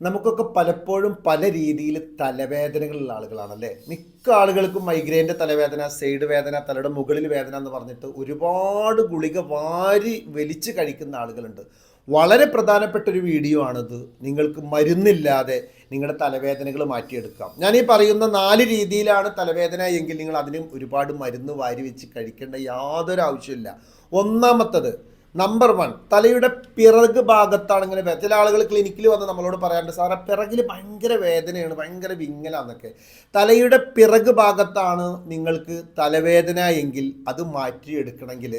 നമുക്കൊക്കെ പലപ്പോഴും പല രീതിയിൽ തലവേദനകളുള്ള ആളുകളാണല്ലേ? മിക്ക ആളുകൾക്കും മൈഗ്രെയിന്റെ തലവേദന സൈഡ് വേദന തലയുടെ മുകളിൽ വേദന എന്ന് പറഞ്ഞിട്ട് ഒരുപാട് ഗുളിക വാരി വലിച്ച് കഴിക്കുന്ന ആളുകളുണ്ട്. വളരെ പ്രധാനപ്പെട്ട ഒരു വീഡിയോ ആണിത്. നിങ്ങൾക്ക് മരുന്നില്ലാതെ നിങ്ങളുടെ തലവേദനകൾ മാറ്റിയെടുക്കാം. ഞാൻ ഈ പറയുന്ന നാല് രീതിയിലാണ് തലവേദന എങ്കിൽ നിങ്ങൾ അതിനും ഒരുപാട് മരുന്ന് വാരി വെച്ച് കഴിക്കേണ്ട യാതൊരു ആവശ്യമില്ല ഒന്നാമത്തത് നമ്പർ വൺ തലയുടെ പിറക് ഭാഗത്താണ് ഇങ്ങനെ ചില ആളുകൾ ക്ലിനിക്കിൽ വന്ന് നമ്മളോട് പറയാറുണ്ട് സാറേ പിറകിൽ ഭയങ്കര വേദനയാണ് ഭയങ്കര വിങ്ങലാന്നൊക്കെ. തലയുടെ പിറക് ഭാഗത്താണ് നിങ്ങൾക്ക് തലവേദന എങ്കിൽ അത് മാറ്റിയെടുക്കണമെങ്കിൽ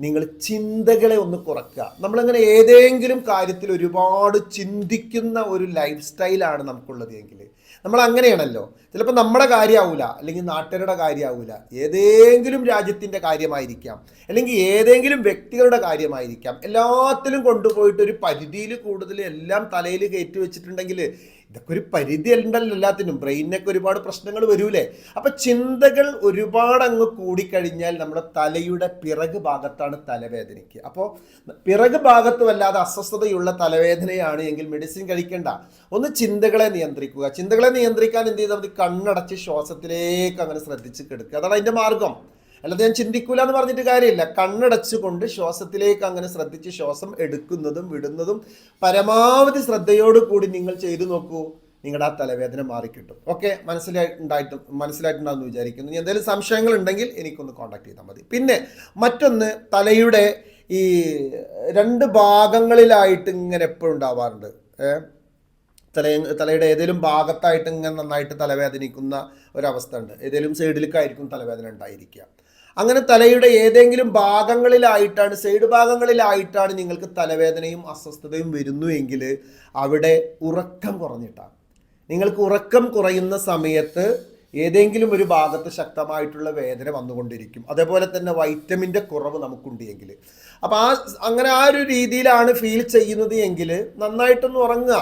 നിങ്ങൾ ചിന്തകളെ ഒന്ന് കുറയ്ക്കുക നമ്മളിങ്ങനെ ഏതെങ്കിലും കാര്യത്തിൽ ഒരുപാട് ചിന്തിക്കുന്ന ഒരു ലൈഫ് സ്റ്റൈലാണ് നമുക്കുള്ളത് എങ്കിൽ. നമ്മൾ അങ്ങനെയാണല്ലോ ചിലപ്പോൾ നമ്മുടെ കാര്യമാവില്ല അല്ലെങ്കിൽ നാട്ടുകാരുടെ കാര്യമാവില്ല ഏതെങ്കിലും രാജ്യത്തിന്റെ കാര്യമായിരിക്കാം. അല്ലെങ്കിൽ ഏതെങ്കിലും വ്യക്തികളുടെ കാര്യമായിരിക്കാം. എല്ലാത്തിലും കൊണ്ടുപോയിട്ട് ഒരു പരിധിയിൽ കൂടുതൽ എല്ലാം തലയിൽ കയറ്റി വെച്ചിട്ടുണ്ടെങ്കിൽ ഇതൊക്കെ ഒരു പരിധി ഉണ്ടല്ലോ എല്ലാത്തിനും. ബ്രെയിനൊക്കെ ഒരുപാട് പ്രശ്നങ്ങൾ വരൂലേ? അപ്പൊ ചിന്തകൾ ഒരുപാട് അങ്ങ് കൂടിക്കഴിഞ്ഞാൽ നമ്മുടെ തലയുടെ പിറക് ഭാഗത്താണ് തലവേദനയ്ക്ക്. അപ്പോൾ പിറക് ഭാഗത്ത് വല്ലാതെ അസ്വസ്ഥതയുള്ള തലവേദനയാണ് എങ്കിൽ മെഡിസിൻ കഴിക്കേണ്ട. ഒന്ന് ചിന്തകളെ നിയന്ത്രിക്കുക. ചിന്തകളെ നിയന്ത്രിക്കാൻ എന്ത് ചെയ്താൽ മതി? കണ്ണടച്ച് ശ്വാസത്തിലേക്ക് അങ്ങനെ ശ്രദ്ധിച്ച് കിടക്കുക. അതാണ് അതിന്റെ മാർഗം. അല്ലാതെ ഞാൻ ചിന്തിക്കൂല എന്ന് പറഞ്ഞിട്ട് കാര്യമില്ല. കണ്ണടച്ചുകൊണ്ട് ശ്വാസത്തിലേക്ക് അങ്ങനെ ശ്രദ്ധിച്ച് ശ്വാസം എടുക്കുന്നതും വിടുന്നതും പരമാവധി ശ്രദ്ധയോട് കൂടി നിങ്ങൾ ചെയ്തു നോക്കൂ. നിങ്ങളുടെ ആ തലവേദന മാറിക്കിട്ടും. ഓക്കെ? മനസ്സിലായിട്ടുണ്ടായിട്ടും മനസ്സിലായിട്ടുണ്ടാകുമെന്ന് വിചാരിക്കുന്നു. ഇനി എന്തെങ്കിലും സംശയങ്ങൾ ഉണ്ടെങ്കിൽ എനിക്കൊന്ന് കോൺടാക്ട് ചെയ്താൽ മതി. പിന്നെ മറ്റൊന്ന് തലയുടെ ഈ രണ്ട് ഭാഗങ്ങളിലായിട്ട് ഇങ്ങനെ എപ്പോഴും ഉണ്ടാവാറുണ്ട്. തല തലയുടെ ഏതെങ്കിലും ഭാഗത്തായിട്ട് ഇങ്ങനെ നന്നായിട്ട് തലവേദനിക്കുന്ന ഒരവസ്ഥ ഉണ്ട്. ഏതെങ്കിലും സൈഡിലേക്കായിരിക്കും തലവേദന ഉണ്ടായിരിക്കുക. അങ്ങനെ തലയുടെ ഏതെങ്കിലും ഭാഗങ്ങളിലായിട്ടാണ് സൈഡ് ഭാഗങ്ങളിലായിട്ടാണ് നിങ്ങൾക്ക് തലവേദനയും അസ്വസ്ഥതയും വരുന്നു എങ്കിൽ അവിടെ ഉറക്കം കുറഞ്ഞിട്ടാണ് നിങ്ങൾക്ക് ഉറക്കം കുറയുന്ന സമയത്ത് ഏതെങ്കിലും ഒരു ഭാഗത്ത് ശക്തമായിട്ടുള്ള വേദന വന്നുകൊണ്ടിരിക്കും. അതേപോലെ തന്നെ വൈറ്റമിന്റെ കുറവ് നമുക്കുണ്ട് എങ്കിൽ. അപ്പോൾ ആ അങ്ങനെ ആ ഒരു രീതിയിലാണ് ഫീൽ ചെയ്യുന്നത് എങ്കിൽ നന്നായിട്ടൊന്ന് ഉറങ്ങുക.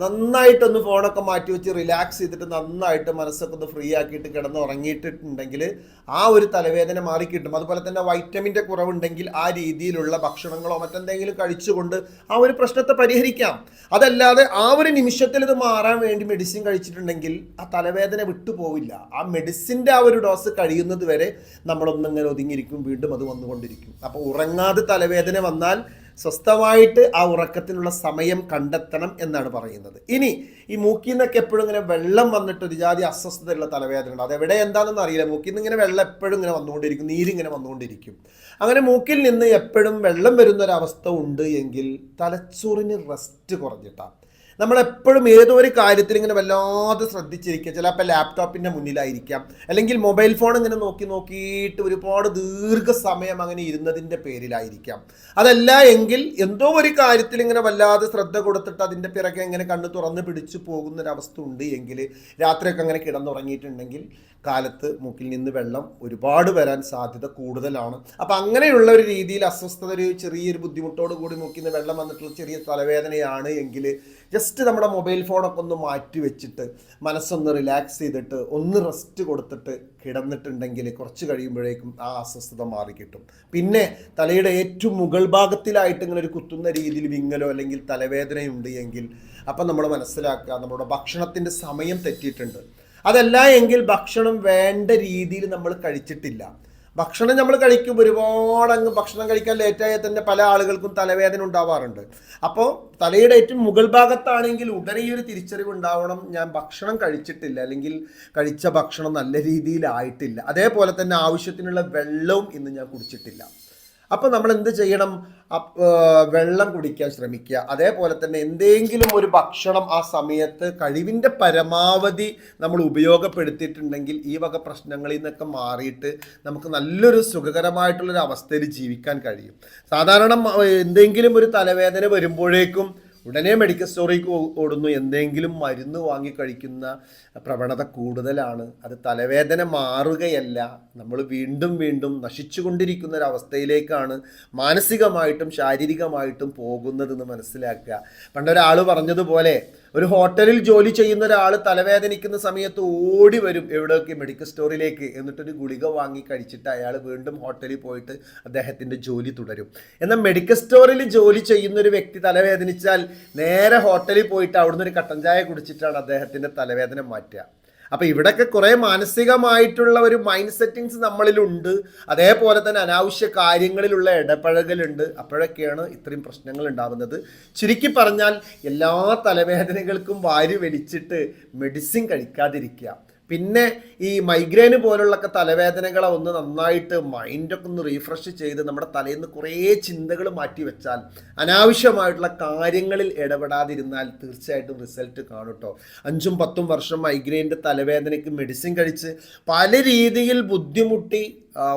നന്നായിട്ടൊന്ന് ഫോണൊക്കെ മാറ്റി വെച്ച് റിലാക്സ് ചെയ്തിട്ട് നന്നായിട്ട് മനസ്സൊക്കെ ഒന്ന് ഫ്രീ ആക്കിയിട്ട് കിടന്ന് ഉറങ്ങിയിട്ടുണ്ടെങ്കിൽ ആ ഒരു തലവേദന മാറിക്കിട്ടും. അതുപോലെ തന്നെ വൈറ്റമിന്റെ കുറവുണ്ടെങ്കിൽ ആ രീതിയിലുള്ള ഭക്ഷണങ്ങളോ മറ്റെന്തെങ്കിലും കഴിച്ചുകൊണ്ട് ആ ഒരു പ്രശ്നത്തെ പരിഹരിക്കാം. അതല്ലാതെ ആ ഒരു നിമിഷത്തിൽ ഇത് മാറാൻ വേണ്ടി മെഡിസിൻ കഴിച്ചിട്ടുണ്ടെങ്കിൽ ആ തലവേദന വിട്ടുപോവില്ല ആ മെഡിസിന്റെ ആ ഒരു ഡോസ് കഴിയുന്നത് വരെ നമ്മളൊന്നിങ്ങനെ ഒതുങ്ങിയിരിക്കും വീണ്ടും അത് വന്നുകൊണ്ടിരിക്കും. അപ്പോൾ ഉറങ്ങാതെ തലവേദന വന്നാൽ സ്വസ്ഥമായിട്ട് ആ ഉറക്കത്തിനുള്ള സമയം കണ്ടെത്തണം എന്നാണ് പറയുന്നത്. ഇനി ഈ മൂക്കിൽ നിന്നൊക്കെ എപ്പോഴും ഇങ്ങനെ വെള്ളം വന്നിട്ട് ഒരു ജാതി അസ്വസ്ഥതയുള്ള തലവേദന ഉണ്ട്. അതെവിടെ എന്താണെന്ന് അറിയില്ല. മൂക്കിൽ നിന്ന് ഇങ്ങനെ വെള്ളം എപ്പോഴും ഇങ്ങനെ വന്നുകൊണ്ടിരിക്കും. നീരിങ്ങനെ വന്നുകൊണ്ടിരിക്കും. അങ്ങനെ മൂക്കിൽ നിന്ന് എപ്പോഴും വെള്ളം വരുന്ന ഒരു അവസ്ഥ ഉണ്ട് എങ്കിൽ തലച്ചോറിന് റെസ്റ്റ് കുറഞ്ഞിട്ടാണ് നമ്മളെപ്പോഴും ഏതോ ഒരു കാര്യത്തിൽ ഇങ്ങനെ വല്ലാതെ ശ്രദ്ധിച്ചിരിക്കുക. ചിലപ്പോൾ ലാപ്ടോപ്പിന്റെ മുന്നിലായിരിക്കാം. അല്ലെങ്കിൽ മൊബൈൽ ഫോൺ ഇങ്ങനെ നോക്കി നോക്കിയിട്ട് ഒരുപാട് ദീർഘസമയം അങ്ങനെ ഇരുന്നതിന്റെ പേരിലായിരിക്കാം. അതല്ല എങ്കിൽ എന്തോ ഒരു കാര്യത്തിൽ ഇങ്ങനെ വല്ലാതെ ശ്രദ്ധ കൊടുത്തിട്ട് അതിന്റെ പിറകെ ഇങ്ങനെ കണ്ണ് തുറന്ന് പിടിച്ചു പോകുന്ന ഒരവസ്ഥ ഉണ്ട് എങ്കിൽ രാത്രിയൊക്കെ അങ്ങനെ കിടന്നുറങ്ങിയിട്ടുണ്ടെങ്കിൽ കാലത്ത് മൂക്കിൽ നിന്ന് വെള്ളം ഒരുപാട് വരാൻ സാധ്യത കൂടുതലാണ്. അപ്പം അങ്ങനെയുള്ള ഒരു രീതിയിൽ അസ്വസ്ഥത ഒരു ചെറിയൊരു ബുദ്ധിമുട്ടോട് കൂടി മൂക്കിൽ നിന്ന് വെള്ളം വന്നിട്ടുള്ള ചെറിയ തലവേദനയാണ് എങ്കിൽ ജസ്റ്റ് നമ്മുടെ മൊബൈൽ ഫോണൊക്കെ ഒന്ന് മാറ്റി വെച്ചിട്ട് മനസ്സൊന്ന് റിലാക്സ് ചെയ്തിട്ട് ഒന്ന് റെസ്റ്റ് കൊടുത്തിട്ട് കിടന്നിട്ടുണ്ടെങ്കിൽ കുറച്ച് കഴിയുമ്പോഴേക്കും ആ അസ്വസ്ഥത മാറി കിട്ടും. പിന്നെ തലയുടെ ഏറ്റവും മുകൾ ഭാഗത്തിലായിട്ട് ഇങ്ങനെ ഒരു കുത്തുന്ന രീതിയിൽ വിങ്ങലോ അല്ലെങ്കിൽ തലവേദനയുണ്ട് എങ്കിൽ അപ്പം നമ്മൾ മനസ്സിലാക്കുക നമ്മുടെ ഭക്ഷണത്തിന്റെ സമയം തെറ്റിയിട്ടുണ്ട്. അതല്ല എങ്കിൽ ഭക്ഷണം വേണ്ട രീതിയിൽ നമ്മൾ കഴിച്ചിട്ടില്ല. ഭക്ഷണം നമ്മൾ കഴിക്കും ഒരുപാട് അങ്ങ് ഭക്ഷണം കഴിക്കാൻ ലേറ്റായാൽ തന്നെ പല ആളുകൾക്കും തലവേദന ഉണ്ടാവാറുണ്ട്. അപ്പോൾ തലയുടെ ഏറ്റവും മുകൾ ഭാഗത്താണെങ്കിൽ ഉടനെ ഈ ഒരു തിരിച്ചറിവ് ഉണ്ടാവണം. ഞാൻ ഭക്ഷണം കഴിച്ചിട്ടില്ല അല്ലെങ്കിൽ കഴിച്ച ഭക്ഷണം നല്ല രീതിയിലായിട്ടില്ല. അതേപോലെ തന്നെ ആവശ്യത്തിനുള്ള വെള്ളവും ഇന്ന് ഞാൻ കുടിച്ചിട്ടില്ല. അപ്പോൾ നമ്മൾ എന്ത് ചെയ്യണം വെള്ളം കുടിക്കാൻ ശ്രമിക്കുക. അതേപോലെ തന്നെ എന്തെങ്കിലും ഒരു ഭക്ഷണം ആ സമയത്ത് കഴിവിന്റെ പരമാവധി നമ്മൾ ഉപയോഗപ്പെടുത്തിയിട്ടുണ്ടെങ്കിൽ ഈ വക പ്രശ്നങ്ങളിൽ നിന്നൊക്കെ മാറിയിട്ട് നമുക്ക് നല്ലൊരു സുഖകരമായിട്ടുള്ളൊരു അവസ്ഥയിൽ ജീവിക്കാൻ കഴിയും. സാധാരണ എന്തെങ്കിലും ഒരു തലവേദന വരുമ്പോഴേക്കും ഉടനെ മെഡിക്കൽ സ്റ്റോറിലേക്ക് ഓടുന്നു. എന്തെങ്കിലും മരുന്ന് വാങ്ങി കഴിക്കുന്ന പ്രവണത കൂടുതലാണ്. അത് തലവേദന മാറുകയല്ല. നമ്മൾ വീണ്ടും വീണ്ടും നശിച്ചുകൊണ്ടിരിക്കുന്ന ഒരു അവസ്ഥയിലേക്കാണ് മാനസികമായിട്ടും ശാരീരികമായിട്ടും പോകുന്നതെന്ന് മനസ്സിലാക്കുക. പണ്ടൊരാൾ പറഞ്ഞതുപോലെ ഒരു ഹോട്ടലിൽ ജോലി ചെയ്യുന്ന ഒരാൾ തലവേദനിക്കുന്ന സമയത്ത് ഓടി വരും എവിടെയൊക്കെ മെഡിക്കൽ സ്റ്റോറിലേക്ക് എന്നിട്ടൊരു ഗുളിക വാങ്ങി കഴിച്ചിട്ട് അയാൾ വീണ്ടും ഹോട്ടലിൽ പോയിട്ട് അദ്ദേഹത്തിന്റെ ജോലി തുടരും. എന്നാൽ മെഡിക്കൽ സ്റ്റോറിൽ ജോലി ചെയ്യുന്ന ഒരു വ്യക്തി തലവേദനിച്ചാൽ നേരെ ഹോട്ടലിൽ പോയിട്ട് അവിടുന്ന് ഒരു കട്ടൻ ചായ കുടിച്ചിട്ടാണ് അദ്ദേഹത്തിന്റെ തലവേദന മാറ്റുക. അപ്പോൾ ഇവിടൊക്കെ കുറെ മാനസികമായിട്ടുള്ള ഒരു മൈൻഡ് സെറ്റിങ്സ് നമ്മളിലുണ്ട്. അതേപോലെ തന്നെ അനാവശ്യ കാര്യങ്ങളിലുള്ള ഇടപഴകലുണ്ട്. അപ്പോഴൊക്കെയാണ് ഇത്രയും പ്രശ്നങ്ങൾ ഉണ്ടാകുന്നത് ചുരുക്കി പറഞ്ഞാൽ എല്ലാ തലവേദനകൾക്കും വാരി വലിച്ചിട്ട് മെഡിസിൻ കഴിക്കാതിരിക്കുക. പിന്നെ ഈ മൈഗ്രെയിന് പോലുള്ള തലവേദനകളെ ഒന്ന് നന്നായിട്ട് മൈൻഡൊക്കെ ഒന്ന് റീഫ്രഷ് ചെയ്ത് നമ്മുടെ തലയിൽ നിന്ന് കുറേ ചിന്തകൾ മാറ്റി വെച്ചാൽ അനാവശ്യമായിട്ടുള്ള കാര്യങ്ങളിൽ ഇടപെടാതിരുന്നാൽ തീർച്ചയായിട്ടും റിസൾട്ട് കാണും കേട്ടോ അഞ്ചും പത്തും വർഷം മൈഗ്രെയിന്റെ തലവേദനയ്ക്ക് മെഡിസിൻ കഴിച്ച് പല രീതിയിൽ ബുദ്ധിമുട്ടി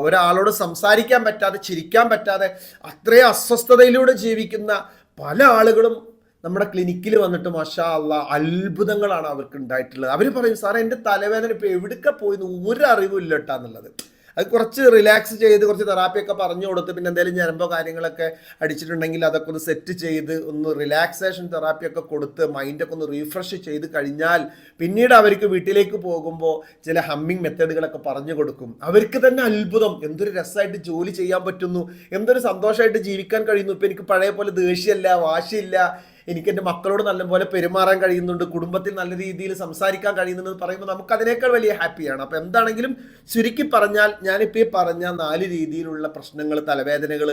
ഒരാളോട് സംസാരിക്കാൻ പറ്റാതെ ചിരിക്കാൻ പറ്റാതെ അത്രയും അസ്വസ്ഥതയിലൂടെ ജീവിക്കുന്ന പല ആളുകളും നമ്മുടെ ക്ലിനിക്കിൽ വന്നിട്ട് മഷാ അല്ല അത്ഭുതങ്ങളാണ് അവർക്ക് ഉണ്ടായിട്ടുള്ളത് അവർ പറയും സാറേ എന്റെ തലവേദന ഇപ്പോൾ എവിടേക്ക് പോയിന്ന്? ഒരു അറിവും ഇല്ല കേട്ടോ എന്നുള്ളത്. അത് കുറച്ച് റിലാക്സ് ചെയ്ത് കുറച്ച് തെറാപ്പിയൊക്കെ പറഞ്ഞു കൊടുത്ത് പിന്നെ എന്തെങ്കിലും ഞരമ്പോ കാര്യങ്ങളൊക്കെ അടിച്ചിട്ടുണ്ടെങ്കിൽ അതൊക്കെ ഒന്ന് സെറ്റ് ചെയ്ത് ഒന്ന് റിലാക്സേഷൻ തെറാപ്പിയൊക്കെ കൊടുത്ത് മൈൻഡൊക്കെ ഒന്ന് റീഫ്രഷ് ചെയ്ത് കഴിഞ്ഞാൽ പിന്നീട് അവർക്ക് വീട്ടിലേക്ക് പോകുമ്പോൾ ചില ഹമ്മിങ് മെത്തേഡുകളൊക്കെ പറഞ്ഞു കൊടുക്കും. അവർക്ക് തന്നെ അത്ഭുതം. എന്തൊരു രസമായിട്ട് ജോലി ചെയ്യാൻ പറ്റുന്നു. എന്തൊരു സന്തോഷമായിട്ട് ജീവിക്കാൻ കഴിയുന്നു. ഇപ്പം എനിക്ക് പഴയ പോലെ ദേഷ്യമല്ല വാശിയില്ല എനിക്ക് എന്റെ മക്കളോട് നല്ലപോലെ പെരുമാറാൻ കഴിയുന്നുണ്ട് കുടുംബത്തിൽ നല്ല രീതിയിൽ സംസാരിക്കാൻ കഴിയുന്നുണ്ടെന്ന് പറയുമ്പോൾ നമുക്ക് അതിനേക്കാൾ വലിയ ഹാപ്പിയാണ്. അപ്പോൾ എന്താണെങ്കിലും ചുരുക്കി പറഞ്ഞാൽ ഞാനിപ്പോൾ ഈ പറഞ്ഞ നാല് രീതിയിലുള്ള പ്രശ്നങ്ങൾ തലവേദനകൾ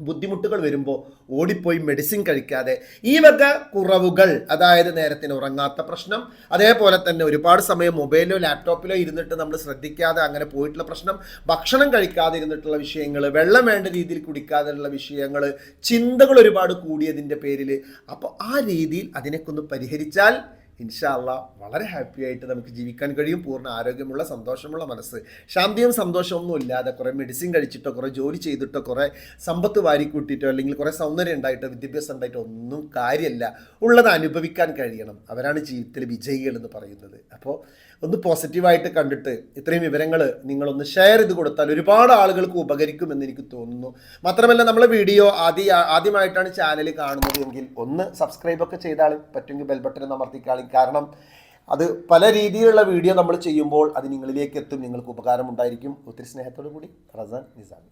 ബുദ്ധിമുട്ടുകൾ വരുമ്പോൾ ഓടിപ്പോയി മെഡിസിൻ കഴിക്കാതെ ഈ വക കുറവുകൾ അതായത് നേരത്തിന് ഉറങ്ങാത്ത പ്രശ്നം അതേപോലെ തന്നെ ഒരുപാട് സമയം മൊബൈലിലോ ലാപ്ടോപ്പിലോ ഇരുന്നിട്ട് നമ്മൾ ശ്രദ്ധിക്കാതെ അങ്ങനെ പോയിട്ടുള്ള പ്രശ്നം ഭക്ഷണം കഴിക്കാതെ ഇരുന്നിട്ടുള്ള വിഷയങ്ങൾ വെള്ളം വേണ്ട രീതിയിൽ കുടിക്കാതെയുള്ള വിഷയങ്ങൾ ചിന്തകൾ ഒരുപാട് കൂടിയതിന്റെ പേരിൽ അപ്പോൾ ആ രീതിയിൽ അതിനൊക്കെ ഒന്ന് പരിഹരിച്ചാൽ ഇൻഷാല്ല വളരെ ഹാപ്പി ആയിട്ട് നമുക്ക് ജീവിക്കാൻ കഴിയും. പൂർണ ആരോഗ്യമുള്ള സന്തോഷമുള്ള മനസ്സ്. ശാന്തിയും സന്തോഷമൊന്നും ഇല്ലാതെ കുറേ മെഡിസിൻ കഴിച്ചിട്ടോ കുറേ ജോലി ചെയ്തിട്ടോ കുറേ സമ്പത്ത് വാരിക്കൂട്ടിയിട്ടോ അല്ലെങ്കിൽ കുറേ സൗന്ദര്യം ഉണ്ടായിട്ടോ വിദ്യാഭ്യാസം ഉണ്ടായിട്ടോ ഒന്നും കാര്യമല്ല ഉള്ളത് അനുഭവിക്കാൻ കഴിയണം. അവരാണ് ജീവിതത്തിലെ വിജയികൾ എന്ന് പറയുന്നത്. അപ്പോൾ ഒന്ന് പോസിറ്റീവായിട്ട് കണ്ടിട്ട് ഇത്രയും വിവരങ്ങൾ നിങ്ങളൊന്ന് ഷെയർ ചെയ്ത് കൊടുത്താൽ ഒരുപാട് ആളുകൾക്ക് ഉപകരിക്കുമെന്ന് എനിക്ക് തോന്നുന്നു. മാത്രമല്ല നമ്മളെ വീഡിയോ ആദ്യ ആദ്യമായിട്ടാണ് ചാനൽ കാണുന്നത് എങ്കിൽ ഒന്ന് സബ്സ്ക്രൈബ് ഒക്കെ ചെയ്താൽ പറ്റുമെങ്കിൽ ബെൽ ബട്ടൺ ഒന്ന് അമർത്തിക്കാളി. കാരണം അത് പല രീതിയിലുള്ള വീഡിയോ നമ്മൾ ചെയ്യുമ്പോൾ അത് നിങ്ങളിലേക്ക് എത്തും നിങ്ങൾക്ക് ഉപകാരമുണ്ടായിരിക്കും. ഒത്തിരി സ്നേഹത്തോടു കൂടി റസാൻ നിസാമി.